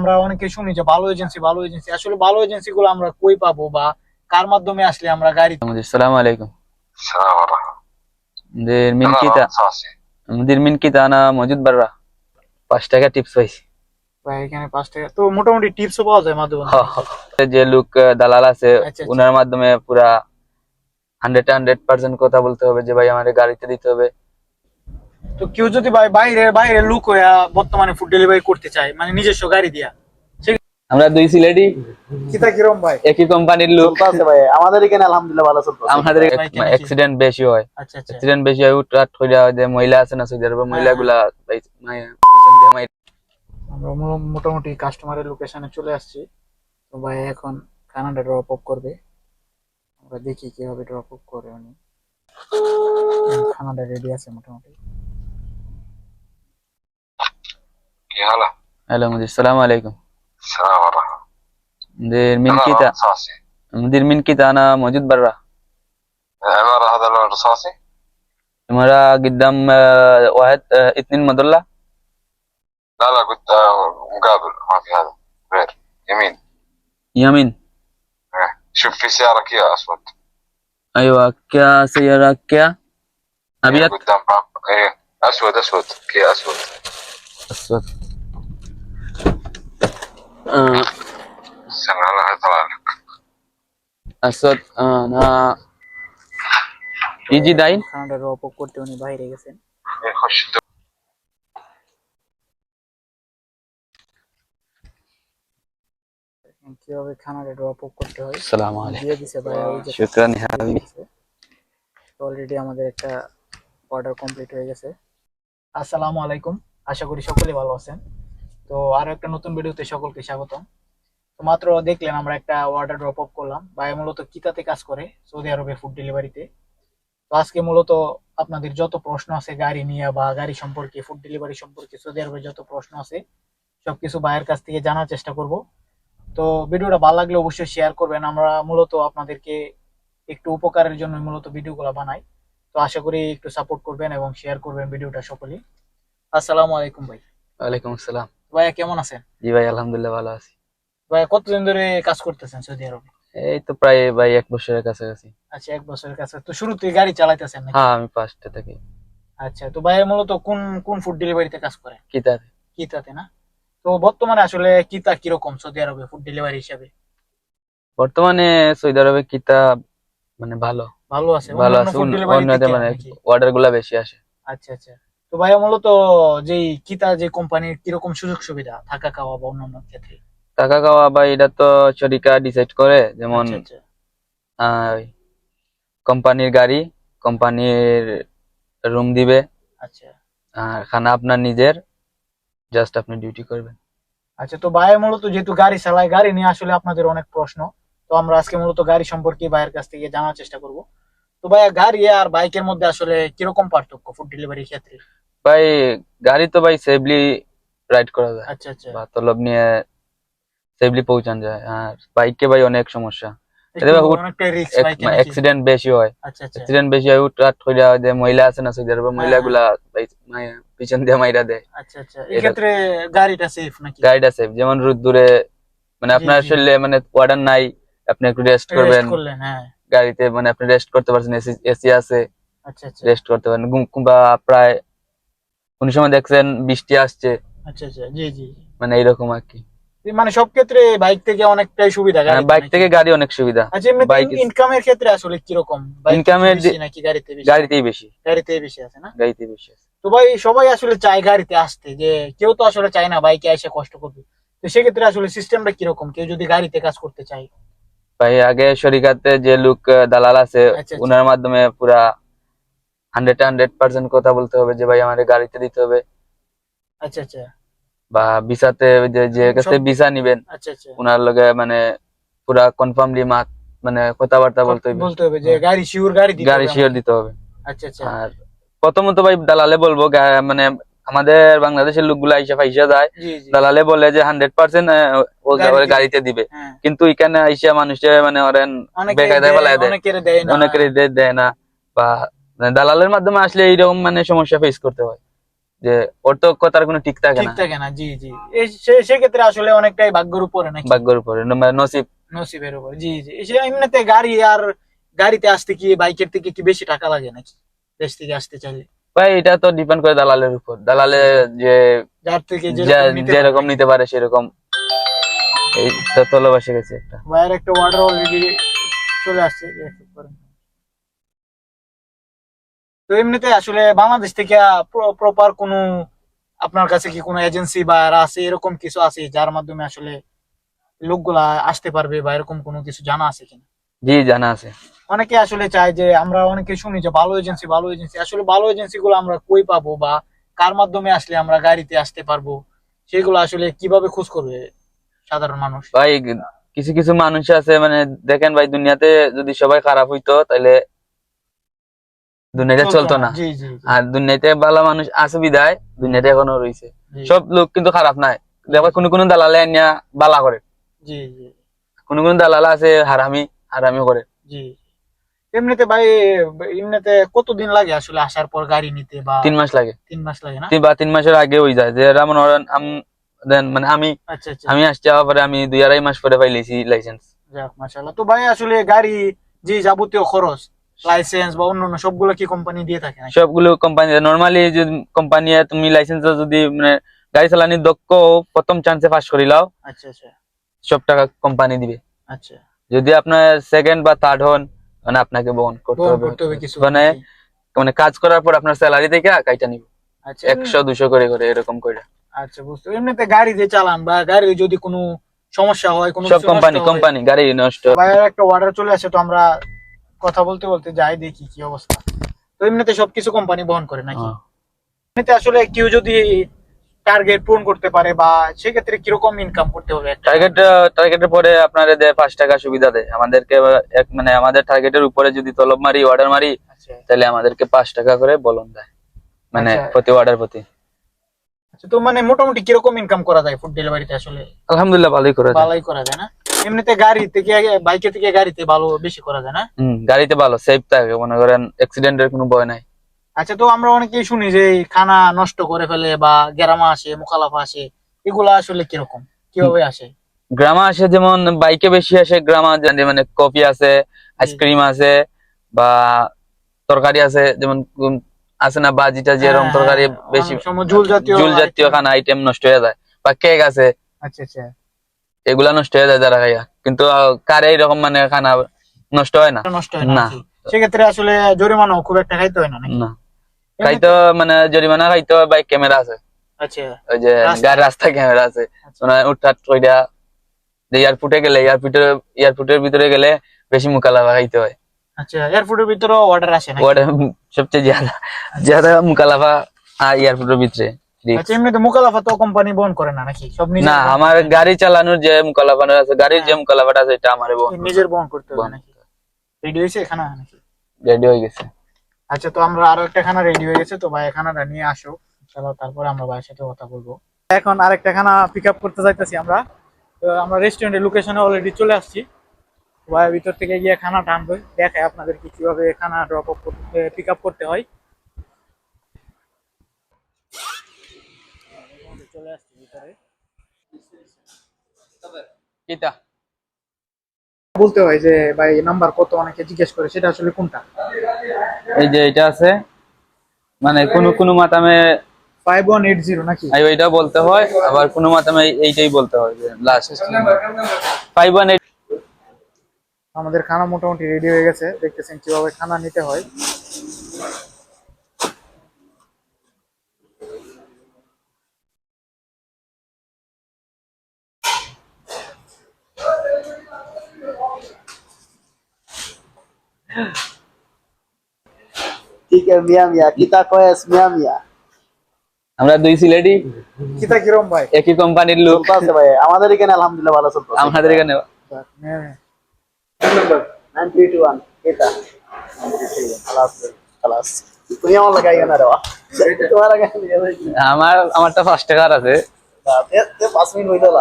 আমরা অনেকে শুনি যে ভালো এজেন্সি ভালো এজেন্সি আসলে ভালো এজেন্সি গুলো আমরা কই পাবো বা কার মাধ্যমে আসলে আমরা গাড়ি সালাম আলাইকুম। আমাদের না মজুদ বাররা। পাঁচ টাকা টিপস পাইছি। ভাই পাওয়া যায় মাধ্যমে হ্যাঁ, হ্যাঁ। যে লোক দালাল আছে আচ্ছা, আচ্ছা। মাধ্যমে পুরা হান্ড্রেড হান্ড্রেড পার্সেন্ট কথা বলতে হবে যে ভাই গাড়িতে দিতে হবে। তো কেউ যদি ভাই বাইরে বাইরে লুক হইয়া বর্তমানে ফুড ডেলিভারি করতে চায় মানে নিজস্ব গাড়ি দিয়া আমরা দুই সিলেটি কিতা কিরম ভাই? একই কোম্পানির লোক আছে ভাই আমাদের এখানে আলহামদুলিল্লাহ ভালো চলতেছে আমাদের অ্যাক্সিডেন্ট বেশি হয়। আচ্ছা আচ্ছা। অ্যাক্সিডেন্ট বেশি হয় উটরাট হয়ে যে মহিলা আছে না সৌদি আরবে মহিলা গুলা আমরা মোটামুটি কাস্টমারের লোকেশনে চলে আসছি। তো ভাই এখন কানাডা ড্রপ আপ করবে। আমরা দেখি কীভাবে ড্রপ আপ করে উনি। কানাডা রেডি আছে মোটামুটি। يا هلا. هلا مدير. السلام عليكم. السلام ورحمة مدير من كيتا؟ مدير من كيتا؟ أنا موجود برا. العمارة هذا اللون الرصاصي العمارة قدام آه، واحد آه، اثنين مدلة لا لا قلت آه، مقابل. ما في هذا. غير. يمين. يمين. إيه. شوف في سيارة كيا أسود. أيوة كيا سيارة كيا. إيه، أبيض؟ قدام إيه أسود أسود. كيا أسود. أسود. আসত না। ইজি দাই। করতে উনি বাইরে গেছেন। কীভাবে খানাটা ড্রপ করতে হয়? সালাম আলাইকুম। শুকরান হাবি অলরেডি আমাদের একটা অর্ডার কমপ্লিট হয়ে গেছে। আসসালামু আলাইকুম। আশা করি সকলে ভালো আছেন। তো আরও একটা নতুন ভিডিওতে সকলকে স্বাগতম। তো মাত্র দেখলেন আমরা একটা অর্ডার ড্রপ আপ করলাম। ভাই মূলত কিতাতে কাজ করে সৌদি আরবে ফুড ডেলিভারিতে তো আজকে মূলত আপনাদের যত প্রশ্ন আছে গাড়ি নিয়ে বা গাড়ি সম্পর্কে ফুড ডেলিভারি সম্পর্কে, সৌদি আরবে যত প্রশ্ন আছে, সবকিছু ভাইয়ের কাছ থেকে জানার চেষ্টা করব। তো ভিডিওটা ভালো লাগলে অবশ্যই শেয়ার করবেন। আমরা মূলত আপনাদেরকে একটু উপকারের জন্য মূলত ভিডিওগুলো বানাই। তো আশা করি একটু সাপোর্ট করবেন এবং শেয়ার করবেন ভিডিওটা সকলেই। আসসালামু আলাইকুম ভাই। ওয়ালাইকুম আসসালাম। ভাইয়া কেমন আছেন? জি ভাই আলহামদুলিল্লাহ ভালো আছি। ভাই কতদিন ধরে কাজ করতেছেন সৌদি আরবে? এই তো প্রায় ভাই এক বছরের কাছাকাছি। আচ্ছা এক বছরের কাছে তো শুরুতে গাড়ি চালাইতেছেন নাকি? হ্যাঁ আমি পাঁচটা থেকে। আচ্ছা তো ভাই মূলত কোন কোন ফুড ডেলিভারিতে কাজ করে কিতাতে। কিতাতে না? তো বর্তমানে আসলে কিতা কীরকম সৌদি আরবে ফুড ডেলিভারি হিসাবে? বর্তমানে সৌদি আরবে কিতা মানে ভালো। ভালো আছে ভালো আছে অন্য- মানে? অর্ডারগুলা বেশি আসে। আচ্ছা আচ্ছা। তো ভাইয়া মূলত যেই কিতা যে কোম্পানির কীরকম সুযোগ সুবিধা থাকা খাওয়া বা অন্যান্য ক্ষেত্রে? টাকা খাওয়া বা এটা তো শরিকা ডিসাইড করে যেমন আচ্ছা, আচ্ছা। কোম্পানির গাড়ি কোম্পানির রুম দিবে। আচ্ছা। আর খানা আপনার নিজের জাস্ট আপনি ডিউটি করবেন। আচ্ছা তো ভাই মূলত যেহেতু গাড়ি চালায় গাড়ি নিয়ে আসলে আপনাদের অনেক প্রশ্ন। তো আমরা আজকে মূলত গাড়ি সম্পর্কে ভাইয়ের কাছ থেকে জানার চেষ্টা করব। তো ভাইয়া গাড়ি আর বাইকের মধ্যে আসলে কীরকম পার্থক্য ফুড ডেলিভারির ক্ষেত্রে? ভাই গাড়ি তো ভাই সেফলি রাইড করা যায়। আচ্ছা আচ্ছা। বা তলব নিয়ে সেফলি পৌঁছান যায়। আর বাইকে ভাই অনেক সমস্যা? অ্যাক্সিডেন্ট বেশি হয়। আচ্ছা আচ্ছা। অ্যাক্সিডেন্ট বেশি হয় উটরাট হয়ে যে মহিলা আছে না সৌদি আরবে মহিলা গুলা ভাই মায়া- পিছন দিয়ে মাইরা দেয়। আচ্ছা আচ্ছা। এই ক্ষেত্রে গাড়িটা সেফ নাকি? গাড়িটা সেফ যেমন রোদ্দুরে মানে আপনার। শরীরে মানে ওয়ার্ডার নাই আপনি একটু রেস্ট করবেন। হ্যাঁ। গাড়িতে মানে আপনি রেস্ট করতে পারছেন এসি আছে। আচ্ছা আচ্ছা। রেস্ট করতে পারেন। কিংবা প্রায় কোন সময় দেখছেন বৃষ্টি আসছে। আচ্ছা আচ্ছা জি জি। মানে এইরকম আর কি। মানে সব ক্ষেত্রে বাইক থেকে অনেকটাই সুবিধা গাড়ি বাইক থেকে গাড়ি অনেক সুবিধা। আচ্ছা ইনকামের ক্ষেত্রে আসলে কীরকম? যে- নাকি গাড়িতে বেশি? গাড়িতেই বেশি। গাড়িতে বেশি আছে না? গাড়িতেই বেশি আছে। তো ভাই সবাই আসলে চায় গাড়িতে আসতে যে কেউ তো আসলে চায় না বাইকে এসে কষ্ট করবে। তো সেক্ষেত্রে আসলে সিস্টেমটা কীরকম? কেউ যদি গাড়িতে কাজ করতে চায়? ভাই আগে শরিকাতে যে লোক দালাল আছে আচ্ছা, আচ্ছা। ওনার মাধ্যমে পুরা হান্ড্রেড হান্ড্রেড পার্সেন্ট কথা বলতে হবে যে ভাই আমার গাড়িতে দিতে হবে। আচ্ছা আচ্ছা। বা ভিসাতে যে যে কাছে ভিসা নিবেন আচ্ছা আচ্ছা। ওনার লগে মানে পুরা কনফার্মলি মাত মানে কথাবার্তা বলতে হবে বলতে হবে যে গাড়ি শিওর গাড়ি দিতে গাড়ি শিওর দিতে হবে। আচ্ছা আচ্ছা। আর প্রথমত ভাই দালালে বলব মানে আমাদের বাংলাদেশের লোকগুলা আইসা ফাইসা যায়। দালালে বলে যে হান্ড্রেড পার্সেন্ট ও গাড়িতে দিবে। হ্যাঁ। কিন্তু এখানে আইসা মানুষের মানে ওরেন অনেকে বেকায়দায় ফেলায় দেয়। অনেকের দেয় না। বা দালালের মাধ্যমে আসলে এইরকম মানে সমস্যা ফেস করতে হয়। যে ওর তো কথার কোনো ঠিক থাকে ঠিক না। থাকে না জি জি। সেক্ষেত্রে আসলে অনেকটাই ভাগ্যের উপরে নাকি? ভাগ্যের উপরে ন- নসিব। নসিবের উপর জি জি। এমনিতে গাড়ি আর গাড়িতে আসতে কি বাইকের থেকে কি বেশি টাকা লাগে নাকি? দেশ থেকে আসতে চাইলে? ভাই এটা তো ডিপেন্ড করে দালালের উপর। দালালে যে যার থেকে যা- যেরকম নিতে পারে। সেরকম। এই তো তলব এসে গেছে একটা। ভাইয়ের একটা অর্ডার অলরেডি চলে আসছে। তো এমনিতে আসলে বাংলাদেশ থেকে প্রপার কোনো আপনার কাছে কি কোনো এজেন্সি বা আছে এরকম কিছু আছে যার মাধ্যমে আসলে লোকগুলা আসতে পারবে বা এরকম কোনো কিছু জানা আছে কিনা? জি জানা আছে। অনেকে আসলে চায় যে আমরা অনেকে শুনি যে ভালো এজেন্সি ভালো এজেন্সি আসলে ভালো এজেন্সি গুলো আমরা কই পাবো বা কার মাধ্যমে আসলে আমরা গাড়িতে আসতে পারব? সেগুলো আসলে কীভাবে খোঁজ করবে সাধারণ মানুষ? ভাই কিছু কিছু মানুষ আছে মানে দেখেন ভাই দুনিয়াতে যদি সবাই খারাপ হইতো তাহলে দুনিয়াতে চলতো না। আর দুনিয়াতে ভালো মানুষ আছে বিদায় দুনিয়াতে এখনও রয়েছে সব লোক কিন্তু খারাপ নাই। কোনো কোনো দালালে আনিয়া বালা করে। কোনো কোনো দালাল আছে হারামি হারামি করে। এমনিতে ভাই এমনিতে কতদিন লাগে আসলে আসার পর গাড়ি নিতে বা তিন মাস লাগে। তিন মাস লাগে না? তিন বা তিন মাসের আগে হয়ে যায়। যে আম- দেন মানে আমি আচ্ছা আচ্ছা। আমি আসতে যাওয়ার পরে আমি দুই আড়াই মাস পরে পাইলেছি লাইসেন্স যাক মাশাআল্লাহ। তো ভাই আসলে গাড়ি যে যাবতীয় খরচ লাইসেন্স বা অন্যান্য সবগুলো কি কোম্পানি দিয়ে থাকে সবগুলো কোম্পানি নর্মালি যে কোম্পানি তুমি লাইসেন্স যদি মানে গাড়ি চালানির দক্ষ প্রথম চান্সে পাস করিলাও আচ্ছা আচ্ছা। সব টাকা কোম্পানি দিবে। আচ্ছা। যদি আপনার সেকেন্ড বা থার্ড হন মানে আপনাকে বহন করতে হবে। কিছু মানে মানে কাজ করার পর আপনার স্যালারি থেকে কাইটা নিব। আচ্ছা একশো দুশো করে করে এরকম করে আচ্ছা বুঝতে এমনিতে গাড়ি যে চালান বা গাড়ি যদি কোনো সমস্যা হয় কোনো সব কোম্পানি কোম্পানি গাড়ি নষ্ট। একটা অর্ডার চলে আসে তো আমরা কথা বলতে বলতে যাই দেখি কি অবস্থা। তো এমনিতে সবকিছু কোম্পানি বহন করে নাকি? হ্যাঁ। এমনিতে আসলে কেউ যদি টার্গেট পূরণ করতে পারে বা সেক্ষেত্রে কীরকম ইনকাম করতে হবে টার্গেট টার্গেটের পরে আপনারা দেয় পাঁচ টাকা সুবিধা দেয়। আমাদেরকে এক মানে আমাদের টার্গেটের উপরে যদি তলব মারি অর্ডার মারি আচ্ছা। তাহলে আমাদেরকে পাঁচ টাকা করে বলন দেয়। মানে আচ্ছা। প্রতি অর্ডার প্রতি। আচ্ছা, তো মানে মোটামুটি কীরকম ইনকাম করা যায় ফুড ডেলিভারিতে আসলে? আলহামদুলিল্লাহ ভালোই করে দেয়। ভালোই করা যায় না? এমনিতে গাড়ি থেকে বাইকে থেকে গাড়িতে ভালো বেশি করা যায় না? হুম গাড়িতে ভালো সেফ থাকে মনে করেন অ্যাক্সিডেন্টের কোনো ভয় নাই। আচ্ছা তো আমরা অনেকেই শুনি যে খানা নষ্ট করে ফেলে বা গ্রামা আসে মুখালাফা আসে এগুলা আসলে কীরকম? কীভাবে আসে? গ্রামা আসে যেমন বাইকে বেশি আসে গ্রামা জানি মানে কফি আছে আইসক্রিম আছে বা তরকারি আছে যেমন আছে না বাজিটা যেরকম হ্যাঁ, তরকারি হ্যাঁ, বেশি ঝুল জাতীয় ঝুল জাতীয় খানা আইটেম নষ্ট হয়ে যায় বা কেক আছে আচ্ছা আচ্ছা। এগুলা নষ্ট হয়ে যায় যারা খাইয়া। কিন্তু কারে এরকম মানে খানা নষ্ট হয় না নষ্ট হয় না না। নাকি? সেক্ষেত্রে আসলে জরিমানাও খুব একটা খাইতে হয় না নাকি না খাইতো মানে জরিমানা খাইতে হয় বাইক ক্যামেরা আছে আচ্ছা ওই যে রাস্তায়? গাড়ির রাস্তায় ক্যামেরা আছে আচ্ছা। মানে উঠাট কইরা এয়ারপোর্টে গেলে এয়ারপোর্টের এয়ারপোর্টের ভিতরে গেলে বেশি মুকালাফা খাইতে হয় আচ্ছা এয়ারপোর্টের ভিতরেও অর্ডার আসে নাকি? ওটা সবচেয়ে ज्यादा ज्यादा মুকালাফা আর এয়ারপোর্টের ভিতরে risk। আচ্ছা এমনিতে মুকালাফা তো কোম্পানি বহন করে না নাকি সব নিজের না বহন আমার করতে হয়? গাড়ি চালানোর যে মুকালাফা আছে গাড়ির যে মুকালাফাটা আছে এটা আমারে বহন নিজের বহন করতে হবে বহন নাকি রেডি হয়েছে এখানে? নাকি রেডি হয়ে গেছে। আচ্ছা তো আমরা আরও একটা খানা রেডি হয়ে গেছে তো ভাই খানাটা নিয়ে আসো। চলো তারপরে আমরা ভাইয়ের সাথে কথা বলব। এখন আরেকটা খানা পিক আপ করতে যাইতেছি আমরা। তো আমরা রেস্টুরেন্টের লোকেশনে অলরেডি চলে আসছি। ভাই ভিতর থেকে গিয়ে খানাটা আনবে। দেখায় আপনাদেরকে কীভাবে খানা ড্রপ আপ করতে পিক আপ করতে হয়। চলে আসছি ভিতরে। কিটা বলতে হয় যে ভাই নাম্বার কত? অনেকে জিজ্ঞেস করে সেটা আসলে কোনটা? এই যে এটা আছে মানে কোন কোন মাতামে ফাইভ ওয়ান এইট জিরো নাকি? আই ওইটা বলতে হয় আবার কোন মাতামে এইটাই বলতে হয় যে লাস্ট ফাইভ ওয়ান এইট আমাদের খানা মোটামুটি রেডি হয়ে গেছে দেখতেছেন কীভাবে খানা নিতে হয়। আছে মিয়া মিয়া? কিতা কয়েস মিয়া মিয়া? আমরা দুই সিলেটি। কিতা কিরম ভাই? একই কোম্পানির লোক। চলতেছে ভাই। আমাদের এখানে আলহামদুলিল্লাহ ভালো চলতেছে আমাদের এখানে টু ওয়ান কিতা খালাস খালাস তুমি আমার লাগাই না রে তোমার লাগাই আমার আমারটা পাঁচ টাকার আছে। পাঁচ মিনিট গেল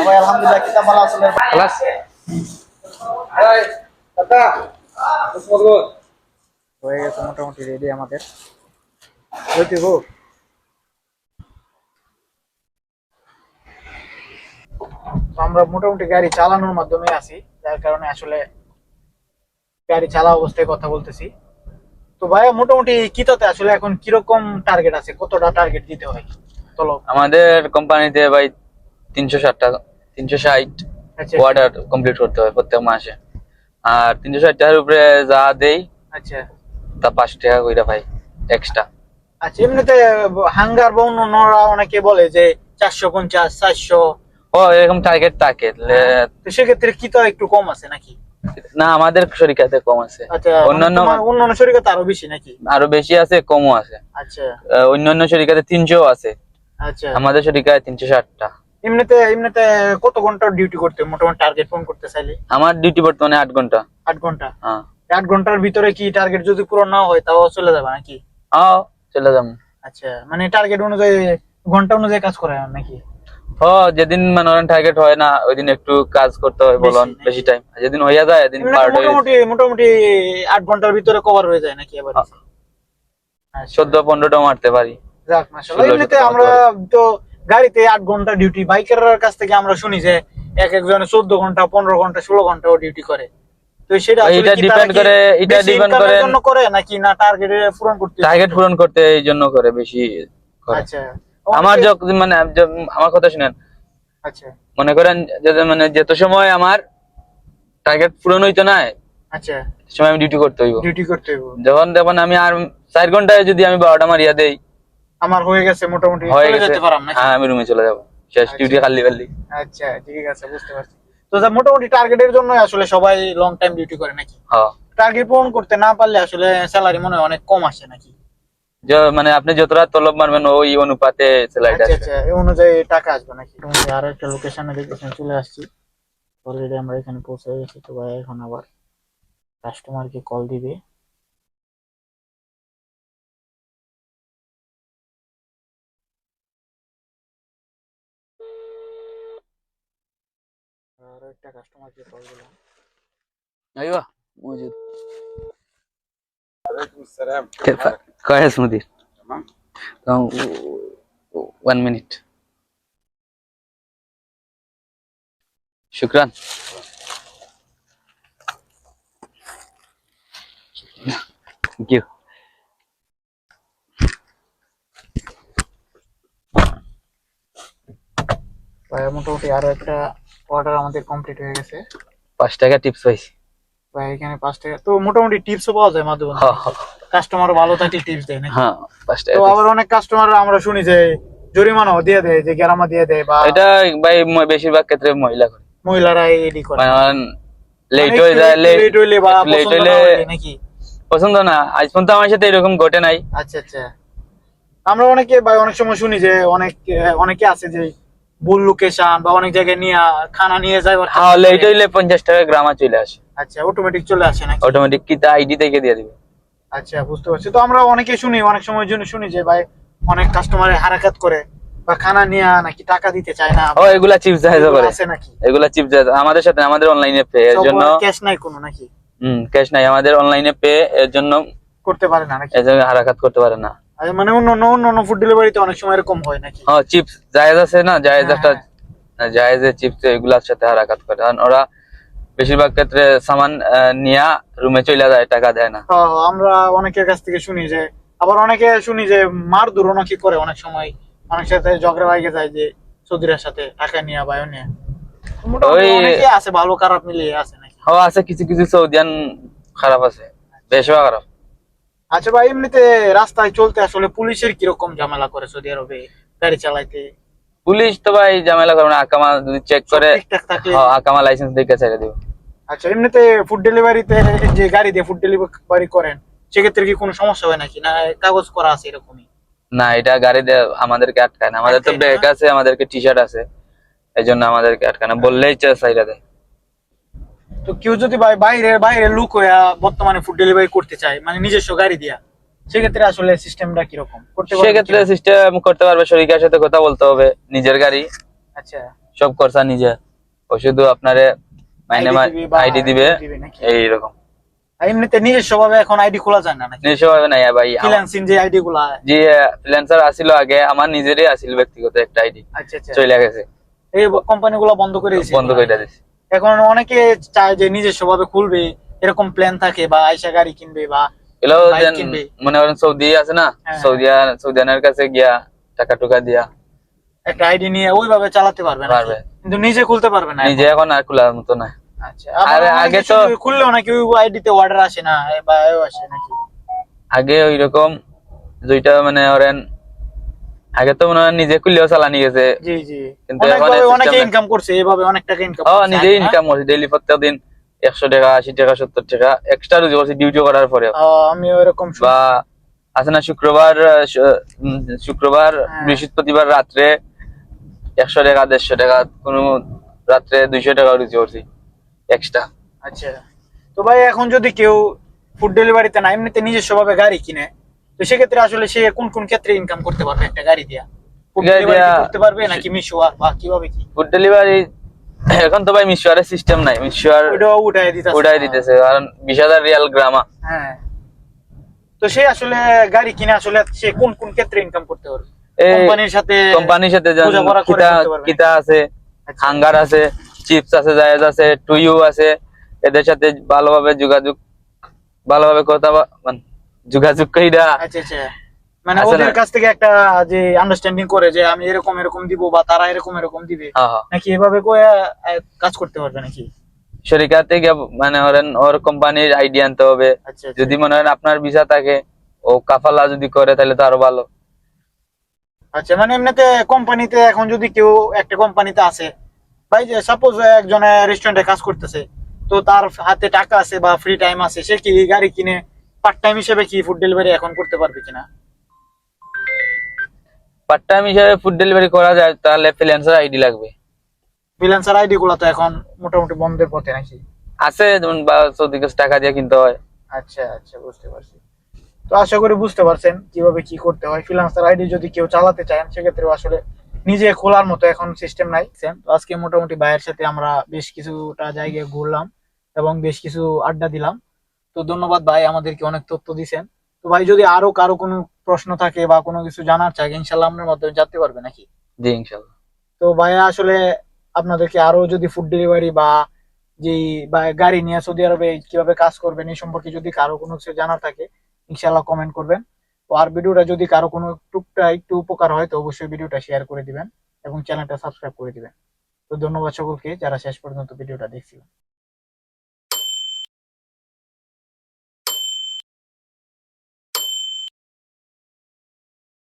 ভাই আলহামদুলিল্লাহ কিতা ভালো আসলে ক্লাস হয়ে গেছে মোটামুটি রেডি আমাদের। হইতে আমরা মোটামুটি গাড়ি চালানোর মাধ্যমে আছি যার কারণে আসলে গাড়ি চালা অবস্থায় কথা বলতেছি। তো ভাইয়া মোটামুটি কিতাতে আসলে এখন কীরকম টার্গেট আছে? কতটা টার্গেট দিতে হয়? চলো। আমাদের কোম্পানিতে ভাই তিনশো ষাট টাকা তিনশো ষাট আচ্ছা। অর্ডার কমপ্লিট করতে হয় প্রত্যেক মাসে। আর তিনশো ষাট টাকার উপরে যা দেই আচ্ছা। তা পাঁচ টাকা কইরা ভাই এক্সট্রা আচ্ছা এমনিতে হাঙ্গার বা অন্যরা অনেকে বলে যে চারশো পঞ্চাশ চারশো। ও এরকম টার্গেট থাকে সেক্ষেত্রে কি তো একটু কম আছে নাকি? না আমাদের শরিকাতে কম আছে। আচ্ছা অন্যান্য তোমার অন্যান্য শরীরে আরও বেশি নাকি? আরও বেশি আছে কমও আছে। আচ্ছা। অন্যান্য শরিকাতে তিনশো আছে। আচ্ছা। আমাদের শরিকায় তিনশো ষাটটা। এমনিতে এমনিতে কত ঘণ্টা ডিউটি করতে মোটামুটি টার্গেট ফোন করতে চাইলে? আমার ডিউটি বর্তমানে আট ঘণ্টা। আট ঘণ্টা। হ্যাঁ। আট ঘণ্টার ভিতরে কি টার্গেট যদি পূরণ না হয় তাও চলে যাবে নাকি? আও চলে যাম আচ্ছা মানে টার্গেট অনুযায়ী ঘণ্টা অনুযায়ী কাজ করে নাকি? ও যেদিন মানে টার্গেট হয় না ওই দিন একটু কাজ করতে হয় বেশি বলুন বেশি টাইম যেদিন হইয়া যায় এদিন এমনিতে পার্ট হয়ে মোটামুটি মোটামুটি আট ঘণ্টার ভিতরে কভার হয়ে যায় নাকি এবার আচ্ছা। চোদ্দ পনেরোটা মারতে পারি। যাক মাশাআল্লাহ। এমনিতে আমরা তো গাড়িতে আট ঘণ্টা ডিউটি কাছ থেকে আমরা শুনি যে এক একজনে চোদ্দ ঘণ্টা পনেরো ঘণ্টা ষোলো ঘন্টাও ডিউটি করে। তো সেটা এটা কি তারা depend কি করে এটা বেশি depend income এর করে জন্য করে নাকি না টার্গেট পূরণ করতে টার্গেট পূরণ করতে এই জন্য করে বেশি করে। আচ্ছা। আমার যখন মানে আমার কথা শুনেন। আচ্ছা। মনে করেন মানে যেত সময় আমার টার্গেট পূরণ হইতো না আচ্ছা। সময় আমি ডিউটি করতে হইব। ডিউটি করতে হইব। যখন দেখুন আমি আর চার ঘন্টায় যদি আমি বারোটা মারিয়া দেই আমার হয়ে গেছে মোটামুটি। হয়ে গেছে। হ্যাঁ আমি রুমে চলে যাব। শেষ আচ্ছা। ডিউটি খালি খালি আচ্ছা ঠিক আছে বুঝতে পারছি। তো যা মোটামুটি টার্গেটের জন্য আসলে সবাই লং টাইম ডিউটি করে নাকি? হ্যাঁ। টার্গেট পূরণ করতে না পারলে আসলে স্যালারি মনে হয় অনেক কম আসে নাকি? যে- মানে আপনি যতটা তলব মারবেন ওই অনুপাতে স্যালারি আচ্ছা আচ্ছা এই অনুযায়ী টাকা আসবে নাকি? আরও একটা লোকেশনে দেখেছেন চলে আসছি। অলরেডি আমরা এখানে পৌঁছে গেছি তো ভাই এখন আবার কাস্টমারকে কল দিবে। আরও একটা কাস্টমারকে কল দিলাম। আইবা মজুদ। কয় আছ মুদির? তাও ওয়ান মিনিট শুক্রান। Thank মোটামুটি আরও একটা অর্ডার আমাদের কমপ্লিট হয়ে গেছে। পাঁচ টাকা টিপস পাইছি। ভাই এখানে পাঁচ টাকা। তো মোটামুটি টিপসও পাওয়া যায় মাধ্যমে হ্যাঁ হ্যাঁ, ভালো থাকলে টিপস দেয় নাকি? হ্যাঁ পাঁচ তো আবার অনেক কাস্টমার আমরা শুনি যে জরিমানাও দিয়ে দেয় যে গ্রামা দিয়ে দেয় বা এটা ভাই বেশিরভাগ ক্ষেত্রে মহিলা করে। মহিলারা এডি করে। মানে লেট মানে হয়ে যায় লেট হইলে বা না হইলে- হইলে নাকি? পছন্দ না। আজ পর্যন্ত আমার সাথে এরকম ঘটে নাই। আচ্ছা আচ্ছা। আমরা অনেকে বা অনেক সময় শুনি যে অনেক অনেকে আছে যে ভুল লোকেশন বা অনেক জায়গায় নিয়ে খানা নিয়ে যায় বা হ্যাঁ লেট হইলে পঞ্চাশ টাকা গ্রামা চলে আসে। আচ্ছা অটোমেটিক চলে আসে নাকি? অটোমেটিক কিতা আইডি থেকে দিয়ে দিবে। আচ্ছা বুঝতে পারছি। তো আমরা অনেকে শুনি অনেক সময় জন্য শুনি যে ভাই অনেক কাস্টমারে হারাকাত করে বা খানা নিয়ে নাকি টাকা দিতে চায় না। ও এগুলা চিপস জাহাজ করে। আছে নাকি? এগুলা চিপস জাহাজ আমাদের সাথে আমাদের অনলাইনে পে এর জন্য ক্যাশ নাই কোনো নাকি? হুম ক্যাশ নাই। আমাদের অনলাইনে পে এর জন্য করতে পারে না নাকি? এর জন্য হারাকাত করতে পারে না। মানে অন্য অন্য অন্য ফুড ডেলিভারিতে অনেক সময় এরকম হয় নাকি? হ্যাঁ চিপস জায়েজ আছে না? জায়েজ হ্যাঁ, একটা জায়েজের চিপস এগুলার সাথে হারাকাত করে। কারণ ওরা বেশিরভাগ ক্ষেত্রে সামান নিয়া রুমে চলে যায় টাকা দেয় না। হ্যাঁ, হ্যাঁ, আমরা অনেকের কাছ থেকে শুনি যে আবার অনেকে শুনি যে মার দূর নাকি করে অনেক সময়? অনেক সাথে ঝগড়া বাইকে যায় যে সৌদিরের সাথে টাকা নিয়ে বায়ো নিয়ে। মোটামুটি অনেকে আছে ভালো খারাপ মিলিয়ে আছে নাকি? হ্যাঁ আছে কিছু কিছু সৌদিয়ান খারাপ আছে। বেশ খারাপ। আচ্ছা ভাই এমনিতে রাস্তায় চলতে আসলে পুলিশের কীরকম ঝামেলা করে সৌদি আরবে গাড়ি চালাইতে? পুলিশ তো ভাই ঝামেলা করে না আকামা যদি চেক করে হ্যাঁ আকামা লাইসেন্স দেখে ছেড়ে দিব। আচ্ছা এমনিতে ফুড ডেলিভারিতে যে গাড়ি দিয়ে ফুড ডেলিভারি করেন সেক্ষেত্রে কি কোনো সমস্যা হয় নাকি? না কাগজ করা আছে এরকমই? না এটা গাড়ি দিয়ে আমাদেরকে আটকায় না। আমাদের তো? ব্রেক আছে আমাদেরকে টি শার্ট আছে এই জন্য আমাদেরকে আটকায় না। বললেই চাইরা দেয়। তো কেউ যদি বাইরে বাইরে লুক হইয়া বর্তমানে ফুড ডেলিভারি করতে চায় মানে নিজস্ব গাড়ি দিয়া সেক্ষেত্রে আসলে সিস্টেমটা কীরকম? করতে সেক্ষেত্রে সিস্টেম করতে পারবে শরীরের সাথে কথা বলতে হবে নিজের গাড়ি আচ্ছা। সব খরচা নিজে। ও শুধু আপনারে মাইনে আইডি দিবে এইরকম। এমনিতে নিজস্ব ভাবে এখন আইডি খোলা যায় না নাকি? নিজস্বভাবে নাই ভাই ফ্রিল্যান্সিং যে আইডি গুলা। যে ফ্রিল্যান্সার আসিল আগে আমার নিজেরই আসিল ব্যক্তিগত একটা আইডি আচ্ছা আচ্ছা। চলে গেছে। এই কোম্পানি গুলো বন্ধ করে দিয়েছে বন্ধ করে দিয়েছে। এখন অনেকে চায় যে নিজস্ব ভাবে খুলবে এরকম প্ল্যান থাকে বা আইসা গাড়ি কিনবে বা এগুলো। মনে করেন সৌদি আছে না হ্যাঁ। সৌদি সৌদিয়ানের কাছে গিয়া টাকা টুকা দিয়া একটা আইডি নিয়ে ওইভাবে চালাতে পারবে? পারবে। কিন্তু নিজে খুলতে পারবে না নিজে এখন আর খোলার মতো না আচ্ছা আরে আগে তো- খুললেও নাকি ওই আইডিতে অর্ডার আসে না বা আসে নাকি আগে ওই রকম দুইটা মানে ওরেন আগে তো মনে হয় নিজে খুললেও চালানি গেছে। জি জি। কিন্তু অনেক এখন এই ভাবে অনেকে ইনকাম করছে এভাবে অনেক টাকা ইনকাম ও নিজে ইনকাম করছি। ডেইলি প্রত্যেক দিন একশো টাকা আশি টাকা সত্তর টাকা এক্সট্রা রুজি করছি ডিউটি করার পরে আমি ওরকম বা আছে না শুক্রবার শুক্রবার হ্যাঁ। বৃহস্পতিবার রাত্রে একশো টাকা দেড়শো টাকা কোনো রাত্রে দুইশো টাকা রুজি করছি এক্সট্রা আচ্ছা। তো ভাই এখন যদি কেউ ফুড ডেলিভারিতে না এমনিতে নিজস্ব ভাবে গাড়ি কিনে তো সেক্ষেত্রে আসলে সে কোন কোন ক্ষেত্রে ইনকাম করতে পারবে? একটা গাড়ি দিয়া। করতে পারবে নাকি মিশো বা কীভাবে কি? ফুড ডেলিভারি এখন তো ভাই মিশোয়ারের সিস্টেম নাই। মিশোয়ার উঠাই দিতেছে। কারণ বিশ হাজার রিয়াল গ্রামা। হ্যাঁ। তো সে আসলে গাড়ি কিনে আসলে সে কোন কোন ক্ষেত্রে ইনকাম করতে পারবে? কোম্পানির সাথে কোম্পানির সাথে কিতা কিতা আছে আচ্ছা। হাঙ্গার আছে চিপস আছে জায়েজ আছে টুইউ আছে এদের সাথে ভালোভাবে যোগাযোগ ভালোভাবে কথা মানে যোগাযোগ কইরা আচ্ছা আচ্ছা। মানে ওদের কাছ থেকে একটা যে আন্ডারস্ট্যান্ডিং করে যে আমি এরকম এরকম দিব বা তারা এরকম এরকম দিবে। হ্যাঁ হ্যাঁ। নাকি এভাবে কাজ করতে পারবে নাকি? থেকে মানে ওর কোম্পানির আইডিয়া আনতে হবে। আচ্ছা। যদি মনে হয় আপনার ভিসা থাকে ও কাফালা যদি করে তাহলে তো আরও ভালো। আচ্ছা মানে এমনিতে কোম্পানিতে এখন যদি কেউ একটা কোম্পানিতে আছে ভাই যে সাপোজ একজনে রেস্টুরেন্টে কাজ করতেছে তো তার হাতে টাকা আছে বা ফ্রি টাইম আছে সে কি গাড়ি কিনে পার্ট টাইম হিসেবে কি ফুড ডেলিভারি এখন করতে পারবে কিনা? পার্ট টাইম হিসেবে ফুড ডেলিভারি করা যায় তাহলে ফ্রিল্যান্সার আইডি লাগবে। ফ্রিল্যান্সার আইডি গুলো তো এখন মোটামুটি বন্ধের পথে নাকি? আছে যেমন বা সৌদি কাছে টাকা দিয়ে কিনতে হয়। আচ্ছা আচ্ছা বুঝতে পারছি। তো আশা করি বুঝতে পারছেন কীভাবে কি করতে হয়। ফ্রিল্যান্সার আইডি যদি কেউ চালাতে চান সেক্ষেত্রে আসলে নিজে খোলার মতো এখন সিস্টেম নাই। আজকে মোটামুটি ভাইয়ের সাথে আমরা বেশ কিছুটা জায়গায় ঘুরলাম এবং বেশ কিছু আড্ডা দিলাম। তো ধন্যবাদ ভাই আমাদেরকে অনেক তথ্য দিছেন। তো ভাই যদি আরও কারও কোনো প্রশ্ন থাকে বা কোনো কিছু জানার চাই ইনশাল্লাহ আপনার মাধ্যমে জানতে পারবে নাকি? জি ইনশাল্লাহ তো ভাইয়া আসলে আপনাদেরকে আরও যদি ফুড ডেলিভারি বা যে বা গাড়ি নিয়ে সৌদি আরবে কীভাবে কাজ করবেন এই সম্পর্কে যদি কারও কোনো কিছু জানার থাকে ইনশাল্লাহ কমেন্ট করবেন। তো আর ভিডিওটা যদি কারও কোনো টুকটা একটু উপকার হয় তো অবশ্যই ভিডিওটা শেয়ার করে দিবেন এবং চ্যানেলটা সাবস্ক্রাইব করে দিবেন। তো ধন্যবাদ সকলকে যারা শেষ পর্যন্ত ভিডিওটা দেখছিলেন।